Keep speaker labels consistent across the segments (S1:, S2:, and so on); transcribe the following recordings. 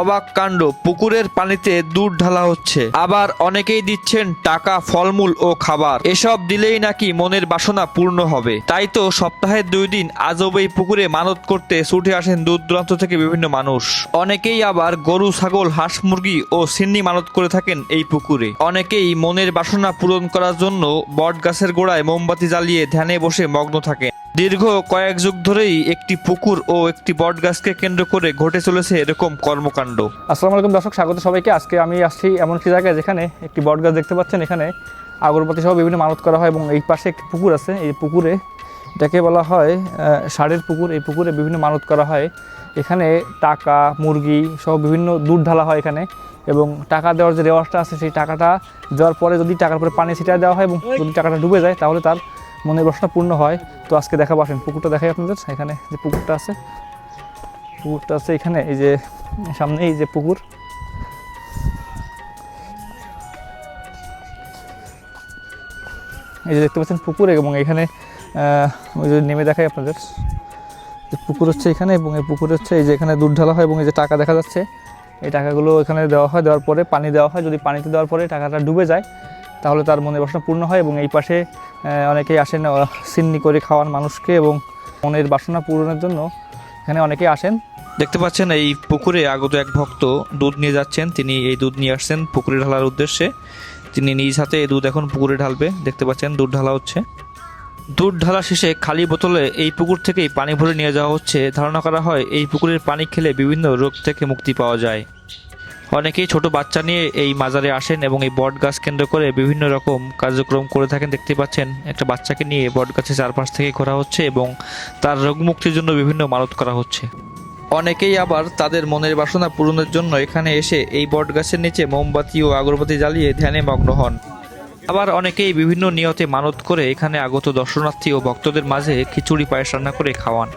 S1: অবাক কাণ্ড, পুকুরের পানিতে দুধ ঢালা হচ্ছে। আবার অনেকেই দিচ্ছেন টাকা, ফলমূল ও খাবার। এসব দিলেই নাকি মনের বাসনা পূর্ণ হবে। তাই তো সপ্তাহের দুই দিন আজব এই পুকুরে মানত করতে ছুটে আসেন দূর দূরান্ত থেকে বিভিন্ন মানুষ। অনেকেই আবার গরু, ছাগল, হাঁস, মুরগি ও সিন্নি মানত করে থাকেন এই পুকুরে। অনেকেই মনের বাসনা পূরণ করার জন্য বট গাছের গোড়ায় মোমবাতি জ্বালিয়ে ধ্যানে বসে মগ্ন থাকেন। দীর্ঘ কয়েক যুগ ধরেই একটি পুকুর ও একটি বট গাছকে কেন্দ্র করে ঘটে চলেছে এরকম কর্মকাণ্ড।
S2: আসসালামু আলাইকুম দর্শক, স্বাগত সবাইকে। আজকে আমি আসছি এমন একটি জায়গায় যেখানে একটি বট গাছ দেখতে পাচ্ছেন। এখানে আগরবাতি সহ বিভিন্ন মানত করা হয় এবং এই পাশে একটি পুকুর আছে। এই পুকুরে এটাকে বলা হয় ষাঁড়ের পুকুর। এই পুকুরে বিভিন্ন মানত করা হয়। এখানে টাকা, মুরগি সহ বিভিন্ন দুধ ঢালা হয় এখানে এবং টাকা দেওয়ার যে রেওয়াজটা আছে, সেই টাকাটা দেওয়ার পরে যদি টাকার পরে পানি ছিটিয়ে দেওয়া হয় এবং যদি টাকাটা ডুবে যায়, তাহলে তার মনের বাসনা পূর্ণ হয়। তো আজকে দেখাবো, আসেন, পুকুরটা দেখাই আপনাদের। এখানে যে পুকুরটা আছে পুকুরটা আছে এখানে, এই যে সামনে এই যে পুকুর। এই যে দেখতে পাচ্ছেন পুকুর এবং এখানে ওই যে নেমে দেখাই আপনাদের। যে পুকুর হচ্ছে এখানে এবং এই পুকুর হচ্ছে এই যে এখানে দুধ ঢালা হয় এবং এই যে টাকা দেখা যাচ্ছে। এই টাকাগুলো এখানে দেওয়া হয়, দেওয়ার পরে পানি দেওয়া হয়। যদি পানিতে দেওয়ার পরে টাকাটা ডুবে যায়, তাহলে তার মনের বাসনা পূর্ণ হয় এবং এই পাশে অনেকেই আসেন সিন্নি করে খাওয়ান মানুষকে এবং মনের বাসনা পূরণের জন্য এখানে অনেকেই আসেন।
S1: দেখতে পাচ্ছেন এই পুকুরে আগত এক ভক্ত দুধ নিয়ে যাচ্ছেন, তিনি এই দুধ নিয়ে আসছেন পুকুরে ঢালার উদ্দেশ্যে। তিনি নিজ হাতে এই দুধ এখন পুকুরে ঢালবে, দেখতে পাচ্ছেন দুধ ঢালা হচ্ছে। দুধ ঢালা শেষে খালি বোতলে এই পুকুর থেকেই পানি ভরে নিয়ে যাওয়া হচ্ছে। ধারণা করা হয়, এই পুকুরের পানি খেলে বিভিন্ন রোগ থেকে মুক্তি পাওয়া যায়। অনেকেই ছোট বাচ্চা নিয়ে এই মাজারে আসেন এবং এই বট গাছ কেন্দ্র করে বিভিন্ন রকম কার্যক্রম করে থাকেন। দেখতে পাচ্ছেন, একটা বাচ্চাকে নিয়ে বট গাছের চারপাশ থেকে ঘোরা হচ্ছে এবং তার রোগ মুক্তির জন্য বিভিন্ন মানত করা হচ্ছে। অনেকেই আবার তাদের মনের বাসনা পূরণের জন্য এখানে এসে এই বট গাছের নিচে মোমবাতি ও আগরবাতি জ্বালিয়ে ধ্যানে মগ্ন হন। আবার অনেকেই বিভিন্ন নিয়তে মানত করে এখানে আগত দর্শনার্থী ও ভক্তদের মাঝে খিচুড়ি পায়েস রান্না করে খাওয়ান।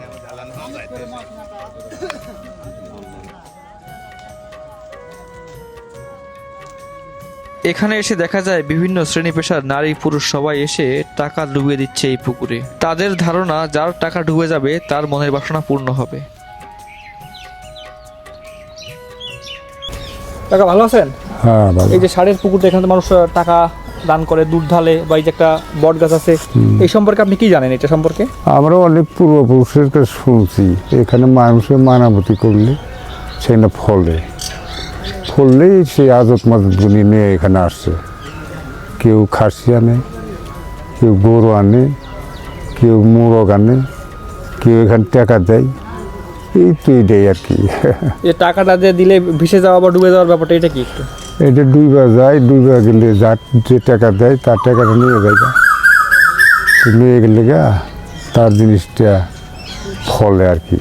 S1: এখানে এসে দেখা যায় বিভিন্ন শ্রেণি পেশার নারী পুরুষ সবাই এসে টাকা ডুবিয়ে দিচ্ছে এই পুকুরে। তাদের ধারণা যার টাকা ডুবে যাবে তার মনের বাসনা পূর্ণ হবে।
S2: টাকা ভালো আছেন?
S3: হ্যাঁ ভালো।
S2: এই যে ষাঁড়ের পুকুরটা এখানে তো মানুষ টাকা দান করে দুধ ঢালে বা এই যে একটা বট গাছ আছে এই সম্পর্কে আপনি কি জানেন এটা সম্পর্কে?
S3: আমরা অনেক পূর্বপুরুষের কাছে শুনছি এখানে মানুষের মানাবতি করলে সেখানে ফলে। ফললেই সে আজত মাজত গুনি নিয়ে এখানে আসছে। কেউ খাসি আনে কেউ গরু আনে কেউ মোরগ আনে কেউ এখানে টাকা দেয়। এই তো এটাই আর কি।
S2: টাকাটা যে দিলে ভেসে যাওয়া বা ডুবে যাওয়ার ব্যাপারটা এটা কি একটু?
S3: এটা ডুইবা যায় ডুইবা গেলে যার যে টাকা দেয় তার টাকাটা নিয়ে যায়। নিয়ে গেলে গা তার জিনিসটা ফলে আর কি।